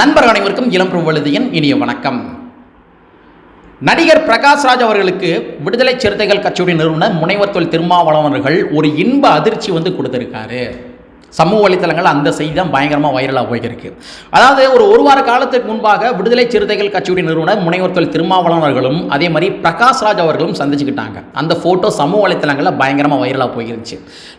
நண்பர்கள் அனைவருக்கும் இளம் வழுதியின் இனிய வணக்கம். நடிகர் பிரகாஷ்ராஜ் அவர்களுக்கு விடுதலை சிறுத்தைகள் கட்சியுடைய நிறுவனர் முனைவர் தொல் திருமாவளவன் அவர்கள் ஒரு இன்ப அதிர்ச்சி வந்து கொடுத்திருக்காரு. சமூக வலைத்தளங்கள் அந்த செய்தி தான் பயங்கரமாக வைரலாக போயிருக்கு அதாவது ஒரு ஒரு வார காலத்துக்கு முன்பாக விடுதலை சிறுத்தைகள் கட்சியுடைய நிறுவனர் முனைவர் தொல் திருமாவளவன் அவர்களும் அதே மாதிரி பிரகாஷ்ராஜ் அவர்களும் சந்திச்சுக்கிட்டாங்க. அந்த ஃபோட்டோ சமூக வலைத்தளங்களில் பயங்கரமாக வைரலாக போயிருந்துச்சு.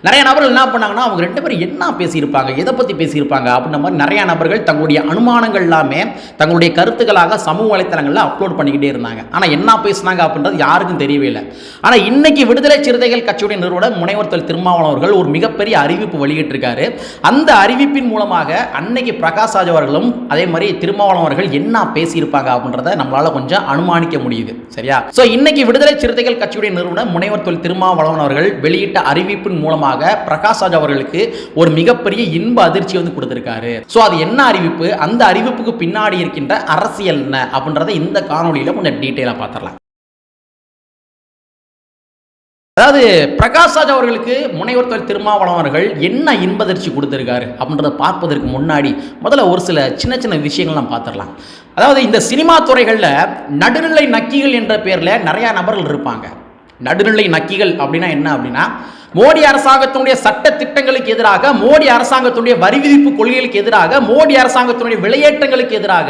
நிறைய நபர்கள் என்ன பண்ணாங்கன்னா அவங்க ரெண்டு பேரும் என்ன பேசியிருப்பாங்க எதை பற்றி பேசியிருப்பாங்க அப்படின்ற மாதிரி நிறைய நபர்கள் தங்களுடைய அனுமானங்கள் எல்லாமே தங்களுடைய கருத்துக்களாக சமூக வலைத்தளங்களில் அப்லோட் பண்ணிக்கிட்டே இருந்தாங்க. ஆனால் என்ன பேசுனாங்க அப்படின்றது யாருக்கும் தெரியவே இல்லை. ஆனால் இன்னைக்கு விடுதலை சிறுத்தைகள் கட்சியுடைய நிறுவனர் முனைவர் தொல் திருமாவளவன் அவர்கள் ஒரு மிகப்பெரிய அறிவிப்பு வெளியிட்டிருக்காரு. அந்த அறிவிப்பின் மூலமாக அன்னைக்கு பிரகாஷ் ராஜ் அவர்களும் அதே மாதிரி திருமாவளவன் அவர்கள் என்ன பேசியிருப்பாங்க அப்படின்றத நம்மளால கொஞ்சம் அனுமானிக்க முடியுது. சரியா? ஸோ இன்னைக்கு விடுதலை சிறுத்தைகள் கட்சியுடைய நிறுவனர் முனைவர் தொழில் திருமாவளவன் அவர்கள் வெளியிட்ட அறிவிப்பின் மூலமாக பிரகாஷ் ராஜ் அவர்களுக்கு ஒரு மிகப்பெரிய இன்ப அதிர்ச்சி வந்து கொடுத்திருக்காரு. ஸோ அது என்ன அறிவிப்பு? அந்த அறிவிப்புக்கு பின்னாடி இருக்கின்ற அரசியல் என்ன? அப்படின்றத இந்த காணொலியில் கொஞ்சம் டீட்டெயிலாக பார்த்துடலாம். அதாவது பிரகாஷ்ராஜ் அவர்களுக்கு முனைவர் தொழில் திருமாவளவன் அவர்கள் என்ன இன்பதிர்ச்சி கொடுத்துருக்காரு அப்படின்றத பார்ப்பதற்கு முன்னாடி முதல்ல ஒரு சில சின்ன சின்ன விஷயங்கள் நம்ம பார்த்துடலாம். அதாவது இந்த சினிமா துறைகளில் நடுநிலை நக்கிகள் என்ற பேரில் நிறையா நபர்கள் இருப்பாங்க. நடுநிலை நக்கிகள் அப்படின்னா என்ன அப்படின்னா மோடி அரசாங்கத்தினுடைய சட்ட திட்டங்களுக்கு எதிராக மோடி அரசாங்கத்தினுடைய வரி விதிப்பு கொள்கைகளுக்கு எதிராக மோடி அரசாங்கத்தினுடைய விளையேற்றங்களுக்கு எதிராக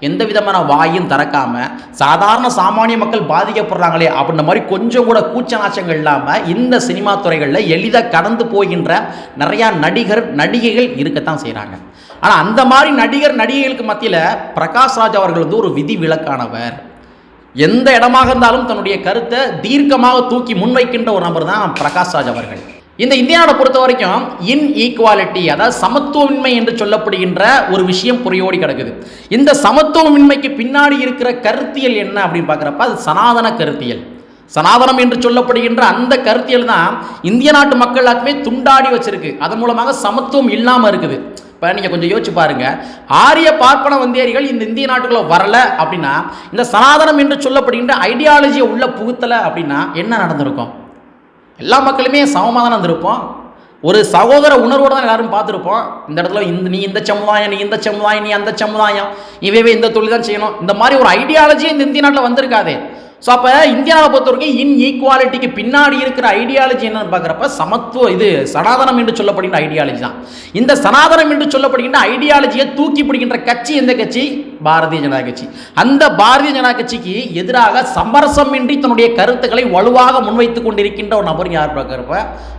எந்த விதமான வாயும் திறக்காம சாதாரண சாமானிய மக்கள் பாதிக்கப்படுறாங்களே அப்படின்ற மாதிரி கொஞ்சம் கூட கூச்ச நாச்சங்கள் இல்லாமல் இந்த சினிமா துறைகளில் எளிதாக கடந்து போகின்ற நிறையா நடிகர் நடிகைகள் இருக்கத்தான் செய்கிறாங்க ஆனால் அந்த மாதிரி நடிகர் நடிகைகளுக்கு மத்தியில் பிரகாஷ் ராஜ் அவர்கள் வந்து ஒரு விதி விலக்கானவர் எந்த இடமாக இருந்தாலும் தன்னுடைய கருத்தை தீர்க்கமாக தூக்கி முன்வைக்கின்ற ஒரு நபர் தான் பிரகாஷ் ராஜ் அவர்கள். இந்த இந்தியாவை பொறுத்த வரைக்கும் இன் ஈக்குவாலிட்டி அதாவது சமத்துவமின்மை என்று சொல்லப்படுகின்ற ஒரு விஷயம் புரியோடி கிடக்குது. இந்த சமத்துவமின்மைக்கு பின்னாடி இருக்கிற கருத்தியல் என்ன அப்படின்னு பார்க்குறப்ப அது சனாதன கருத்தியல். சனாதனம் என்று சொல்லப்படுகின்ற அந்த கருத்தியல் தான் இந்திய நாட்டு மக்கள் துண்டாடி வச்சிருக்கு. அதன் மூலமாக சமத்துவம் இல்லாமல் இருக்குது. இப்போ நீங்கள் கொஞ்சம் யோசிச்சு பாருங்கள் ஆரிய பார்ப்பன வந்தேரிகள் இந்த இந்திய நாட்டுக்குள்ளே வரல அப்படின்னா இந்த சனாதனம் என்று சொல்லப்படுகின்ற ஐடியாலஜியை உள்ளே புகுத்தலை அப்படின்னா என்ன நடந்திருக்கும்? எல்லா மக்களுமே சமமாக தான் இருந்திருப்போம். ஒரு சகோதர உணர்வோடு தான் எல்லாரும் பார்த்துருப்போம். இந்த இடத்துல இந்த நீ இந்த சமுதாயம் நீ இந்த சமுதாயம் நீ அந்த சமுதாயம் இவைவே இந்த தொழில் தான் செய்யணும். இந்த மாதிரி ஒரு ஐடியாலஜி இந்த இந்திய நாட்டில் வந்திருக்காதே. ஸோ அப்போ இந்தியாவை பொறுத்த வரைக்கும் இன் ஈக்குவாலிட்டிக்கு பின்னாடி இருக்கிற ஐடியாலஜி என்னன்னு பார்க்குறப்ப சமத்துவம் இது சனாதனம் என்று சொல்லப்படுகின்ற ஐடியாலஜி தான். இந்த சனாதனம் என்று சொல்லப்படுகின்ற ஐடியாலஜியை தூக்கி பிடிக்கின்ற கட்சி எந்த கட்சி? பாரதிய ஜனதா கட்சி. அந்த பாரதிய ஜனதா கட்சிக்கு எதிராக சமரசமின்றி தன்னுடைய கருத்துக்களை வலுவாக முன்வைத்து கொண்டிருக்கின்ற ஒரு நபர் யார் பார்க்குறப்ப?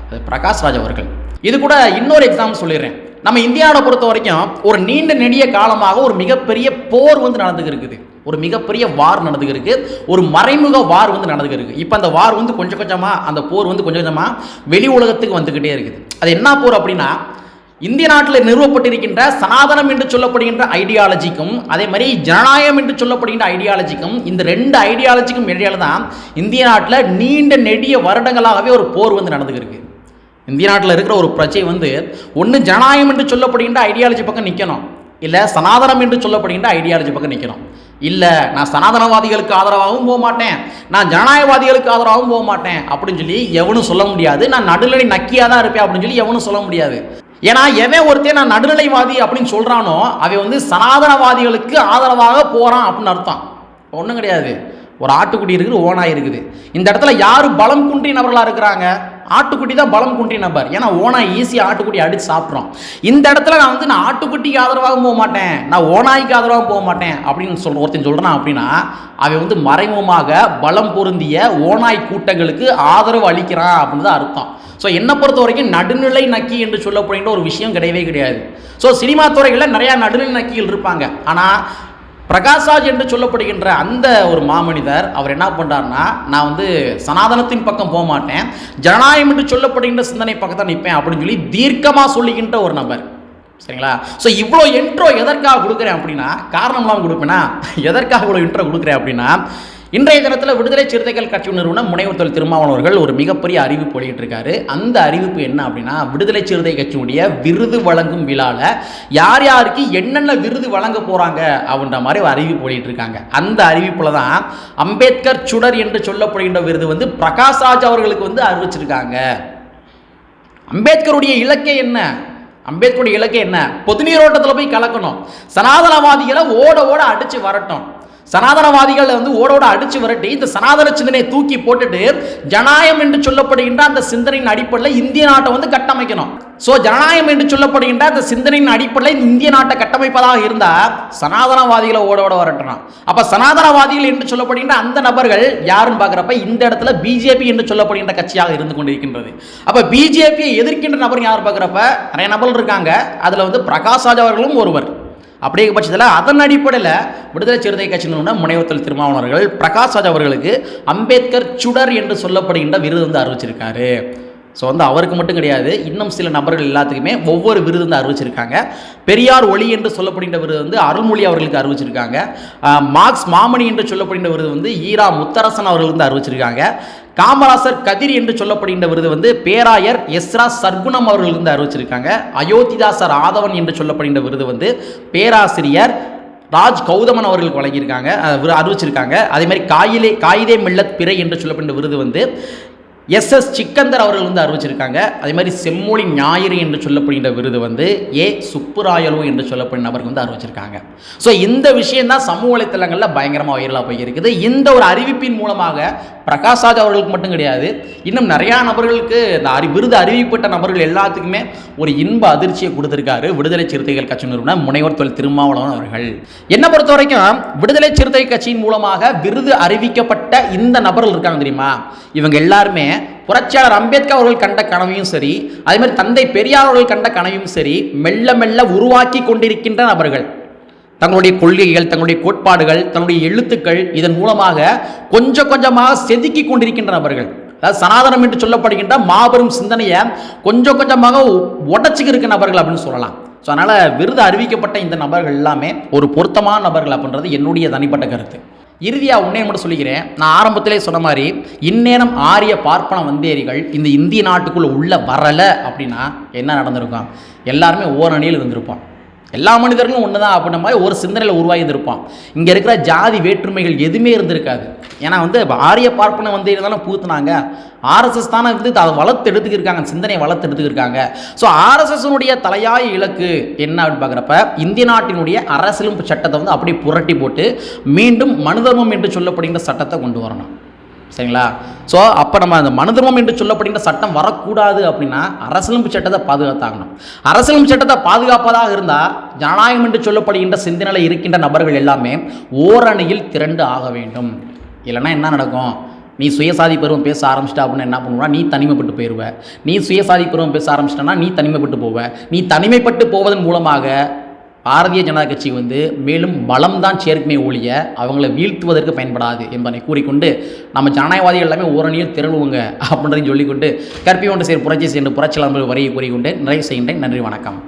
அது பிரகாஷ் ராஜ் அவர்கள். இது கூட இன்னொரு எக்ஸாம்பிள் சொல்லிடுறேன். நம்ம இந்தியாவை பொறுத்த வரைக்கும் ஒரு நீண்ட நெடிய காலமாக ஒரு மிகப்பெரிய போர் வந்து நடந்துக்கு இருக்குது ஒரு மிகப்பெரிய வார் நடந்துகிருக்கு. ஒரு மறைமுக வார் வந்து நடந்துகிருக்கு. இப்போ அந்த வார் வந்து கொஞ்சம் கொஞ்சமாக அந்த போர் வந்து கொஞ்சம் கொஞ்சமாக வெளி உலகத்துக்கு வந்துக்கிட்டே இருக்குது. அது என்ன போர் அப்படின்னா இந்திய நாட்டில் நிறுவப்பட்டிருக்கின்ற சனாதனம் என்று சொல்லப்படுகின்ற ஐடியாலஜிக்கும் அதே மாதிரி ஜனநாயகம் என்று சொல்லப்படுகின்ற ஐடியாலஜிக்கும் இந்த ரெண்டு ஐடியாலஜிக்கும் இடையில தான் இந்திய நாட்டில் நீண்ட நெடிய வருடங்களாகவே ஒரு போர் வந்து நடந்துகிருக்கு. இந்திய நாட்டில் இருக்கிற ஒரு பிரச்சனை வந்து ஒன்று ஜனநாயகம் என்று சொல்லப்படுகின்ற ஐடியாலஜி பக்கம் நிற்கணும் இல்லை சனாதனம் என்று சொல்லப்படுகின்ற ஐடியாலஜி பக்கம் நிற்கிறோம் இல்லை நான் சனாதனவாதிகளுக்கு ஆதரவாகவும் போக மாட்டேன். நான் ஜனநாயகவாதிகளுக்கு ஆதரவாகவும் போக மாட்டேன் அப்படின்னு சொல்லி எவனும் சொல்ல முடியாது. நான் நடுநிலை நக்கியாக தான் இருப்பேன் அப்படின்னு சொல்லி எவனும் சொல்ல முடியாது. ஏன்னா எவன் ஒருத்தன் நான் நடுநிலைவாதி அப்படின்னு சொல்கிறானோ அவன் வந்து சனாதனவாதிகளுக்கு ஆதரவாக போகிறான் அப்படின்னு அர்த்தம். ஒன்றும் கிடையாது. ஒரு ஆட்டுக்குடி இருக்குது ஓனாய் இருக்குது. இந்த இடத்துல யார் பலம் குன்றி நபர்களாக இருக்கிறாங்க? ஆட்டுக்குட்டி தான் பலம் குன்றி நபர் ஏன்னா ஓனாய் ஈஸியாக ஆட்டுக்குட்டி அடித்து சாப்பிட்றோம். இந்த இடத்துல நான் வந்து நான் ஆட்டுக்குட்டிக்கு ஆதரவாக போக மாட்டேன். நான் ஓனாய்க்கு ஆதரவாக போக மாட்டேன் அப்படின்னு சொல் ஒருத்தன் சொல்கிறான் அப்படின்னா அவன் வந்து மறைமுகமாக பலம் பொருந்திய ஓனாய் கூட்டங்களுக்கு ஆதரவு அளிக்கிறான் அப்படின்னு தான் அர்த்தம். ஸோ என்னை பொறுத்த வரைக்கும் நடுநிலை நக்கி என்று சொல்லப்படுகின்ற ஒரு விஷயம் கிடையவே கிடையாது. ஸோ சினிமா துறைகளில் நிறையா நடுநிலை நக்கிகள் இருப்பாங்க. ஆனால் பிரகாஷ்ராஜ் என்று சொல்லப்படுகின்ற அந்த ஒரு மாமனிதர் அவர் என்ன பண்ணுறாருனா நான் வந்து சனாதனத்தின் பக்கம் போக மாட்டேன் ஜனநாயகம் என்று சொல்லப்படுகின்ற சிந்தனை பக்கத்தான் நிற்பேன் அப்படின்னு சொல்லி தீர்க்கமாக சொல்லுகின்ற ஒரு நபர். சரிங்களா? ஸோ இவ்வளோ இன்ட்ரோ எதற்காக கொடுக்குறேன் அப்படின்னா காரணம்லாம் கொடுப்பேனா? எதற்காக இவ்வளோ இன்ட்ரோ கொடுக்குறேன் அப்படின்னா இன்றைய தினத்தில் விடுதலை சிறுத்தைகள் கட்சி நிறுவனம் முனைவர் தொழில் ஒரு மிகப்பெரிய அறிவிப்பு வெளியிட்டிருக்காரு. அந்த அறிவிப்பு என்ன அப்படின்னா விடுதலை சிறுத்தை கட்சியுடைய விருது வழங்கும் விழாவில் யார் யாருக்கு என்னென்ன விருது வழங்க போகிறாங்க அப்படின்ற மாதிரி ஒரு அறிவிப்பு வெளியிட்டிருக்காங்க. அந்த அறிவிப்பில் தான் அம்பேத்கர் சுடர் என்று சொல்லப்படுகின்ற விருது வந்து பிரகாஷ் ராஜ் அவர்களுக்கு வந்து அறிவிச்சிருக்காங்க. அம்பேத்கருடைய இலக்கை என்ன? அம்பேத்கருடைய இலக்கு என்ன? பொது நீரோட்டத்தில் போய் கலக்கணும். சனாதனவாதிகளை ஓட ஓட அடித்து வரட்டும் சனாதனவாதிகளை வந்து ஓடோட அடிச்சு விரட்டி இந்த சனாதன சிந்தனையை தூக்கி போட்டுட்டு ஜனநாயகம் என்று சொல்லப்படுகின்ற அந்த சிந்தனையின் அடிப்படையில் இந்திய நாட்டை வந்து கட்டமைக்கணும். ஸோ ஜனநாயகம் என்று சொல்லப்படுகின்ற அந்த சிந்தனையின் அடிப்படையில் இந்திய நாட்டை கட்டமைப்பதாக இருந்தால் சனாதனவாதிகளை ஓடோட வரட்டணும். அப்போ சனாதனவாதிகள் என்று சொல்லப்படுகின்ற அந்த நபர்கள் யாருன்னு பார்க்குறப்ப இந்த இடத்துல பிஜேபி என்று சொல்லப்படுகின்ற கட்சியாக இருந்து கொண்டிருக்கின்றது. அப்போ பிஜேபியை எதிர்க்கின்ற நபர் யார் பார்க்குறப்ப? நிறைய நபர்கள் இருக்காங்க. அதில் வந்து பிரகாஷ் ராஜ் அவர்களும் ஒருவர். அப்படிங்கிற பட்சத்தில் அதன் அடிப்படையில் விடுதலை சிறுத்தை கட்சியினுடைய முனைவத்தல் திருமாவளவர்கள் பிரகாஷ் ராஜ் அவர்களுக்கு அம்பேத்கர் சுடர் என்று சொல்லப்படுகின்ற விருது வந்து அறிவிச்சிருக்காரு. ஸோ வந்து அவருக்கு மட்டும் கிடையாது இன்னும் சில நபர்கள் எல்லாத்துக்குமே ஒவ்வொரு விருது வந்து அறிவிச்சிருக்காங்க. பெரியார் ஒளி என்று சொல்லப்படுகின்ற விருது வந்து அருள்மொழி அவர்களுக்கு அறிவிச்சிருக்காங்க. மார்க்ஸ் மாமணி என்று சொல்லப்படுகின்ற விருது வந்து ஈரா முத்தரசன் அவர்கள் வந்து அறிவிச்சிருக்காங்க. காமராசர் கதிர் என்று சொல்லப்படுகின்ற விருது வந்து பேராயர் எஸ்ரா சர்க்குணம் அவர்கள் வந்து அறிவிச்சிருக்காங்க. அயோத்திதாசர் ஆதவன் என்று சொல்லப்படுகின்ற விருது வந்து பேராசிரியர் ராஜ் கௌதமன் அவர்களுக்கு வழங்கியிருக்காங்க அறிவிச்சிருக்காங்க. அதே மாதிரி காயிலே காயிதே மில்லத் பிறை என்று சொல்லப்படுகின்ற விருது வந்து எஸ் எஸ் சிக்கந்தர் அவர்கள் வந்து அறிவிச்சிருக்காங்க. அதே மாதிரி செம்மொழி ஞாயிறு என்று சொல்லப்படுகின்ற விருது வந்து ஏ சுப்புராயலு என்று சொல்லப்படும் நபருக்கு வந்து அறிவிச்சிருக்காங்க. ஸோ இந்த விஷயம் தான் சமூக வலைத்தளங்களில் பயங்கரமாக வைரலாக போயிருக்குது. இந்த ஒரு அறிவிப்பின் மூலமாக பிரகாஷ் ராஜ் அவர்களுக்கு மட்டும் கிடையாது. இன்னும் நிறையா நபர்களுக்கு இந்த அறி விருது அறிவிக்கப்பட்ட நபர்கள் எல்லாத்துக்குமே ஒரு இன்ப அதிர்ச்சியை கொடுத்துருக்காரு விடுதலை சிறுத்தைகள் கட்சி நிறுவனர் முனைவர் தொழில் திருமாவளவன் அவர்கள். என்னை பொறுத்த வரைக்கும் விடுதலை சிறுத்தை கட்சியின் மூலமாக விருது அறிவிக்கப்பட்ட இந்த நபர்கள் இருக்காங்க தெரியுமா? இவங்க எல்லாருமே புரட்சியாளர் அம்பேத்கர் அவர்கள் கண்ட கனவையும் சரி அதே மாதிரி தந்தை பெரியார் அவர்கள் கண்ட கனவையும் சரி மெல்ல மெல்ல உருவாக்கி கொண்டிருக்கின்ற நபர்கள். தங்களுடைய கொள்கைகள் தங்களுடைய கோட்பாடுகள் தங்களுடைய எழுத்துக்கள் இதன் மூலமாக கொஞ்சம் கொஞ்சமாக செதுக்கி கொண்டிருக்கின்ற நபர்கள் அதாவது சனாதனம் என்று சொல்லப்படுகின்ற மாபெரும் சிந்தனையை கொஞ்சம் கொஞ்சமாக உடச்சிக்கு இருக்க நபர்கள் அப்படின்னு சொல்லலாம். ஸோ அதனால் விருது அறிவிக்கப்பட்ட இந்த நபர்கள் எல்லாமே ஒரு பொருத்தமான நபர்கள் அப்படின்றது என்னுடைய தனிப்பட்ட கருத்து. இறுதியாக உன்னே மட்டும் சொல்லிக்கிறேன். நான் ஆரம்பத்திலே சொன்ன மாதிரி இந்நேரம் ஆரிய பார்ப்பன வந்தேரிகள் இந்த இந்திய நாட்டுக்குள்ளே உள்ள வரலை அப்படின்னா என்ன நடந்திருக்கும்? எல்லாருமே ஓரணியில் இருந்திருப்பான் எல்லா மனிதர்களும் ஒன்று தான் அப்படின்ற மாதிரி ஒரு சிந்தனையில் உருவாகி இருந்திருப்பான் இங்கே இருக்கிற ஜாதி வேற்றுமைகள் எதுவுமே இருந்திருக்காது. ஏன்னா வந்து ஆரிய பார்ப்பனை வந்து இருந்தாலும் பூத்துனாங்க ஆர்எஸ்எஸ் தானே வந்து அதை வளர்த்து எடுத்துக்கிருக்காங்க சிந்தனையை வளர்த்து எடுத்துக்கிருக்காங்க. ஸோ ஆர்எஸ்எஸ்னுடைய தலையாய இலக்கு என்ன அப்படின்னு பார்க்குறப்ப இந்திய நாட்டினுடைய அரசியலமைப்பு சட்டத்தை வந்து அப்படியே புரட்டி போட்டு மீண்டும் மனுதர்மம் என்று சொல்லப்படுகின்ற சட்டத்தை கொண்டு வரணும். சரிங்களா? ஸோ அப்போ நம்ம அந்த மனதர்மம் என்று சொல்லப்படுகின்ற சட்டம் வரக்கூடாது அப்படின்னா அரசியலமைப்பு சட்டத்தை பாதுகாத்தாகணும். அரசியலமைப்பு சட்டத்தை பாதுகாப்பதாக இருந்தால் ஜனநாயகம் என்று சொல்லப்படுகின்ற சிந்தனையில் இருக்கின்ற நபர்கள் எல்லாமே ஓரணியில் திரண்டு ஆக வேண்டும். இல்லைன்னா என்ன நடக்கும்? நீ சுயசாதி பருவம் பேச ஆரம்பிச்சிட்டா அப்படின்னு என்ன பண்ணுவா? நீ தனிமைப்பட்டு போயிடுவ நீ சுயசாதி பருவம் பேச ஆரம்பிச்சிட்டனா நீ தனிமைப்பட்டு போவ. நீ தனிமைப்பட்டு போவதன் மூலமாக பாரதிய ஜனதா கட்சி வந்து மேலும் பலம்தான் சேர்க்குமே ஒழிய அவங்களை வீழ்த்துவதற்கு பயன்படாது என்பதை கூறிக்கொண்டு நம்ம ஜனநாயகவாதிகள் எல்லாமே ஓரணியில் திரளுவோங்க அப்படின்றதையும் சொல்லிக்கொண்டு கற்பி ஒன்று சேர் புரட்சி சேர்ந்து புரட்சியாளர்கள் வரையை கூறிக்கொண்டு நிறைவு செய்கின்றேன். நன்றி வணக்கம்.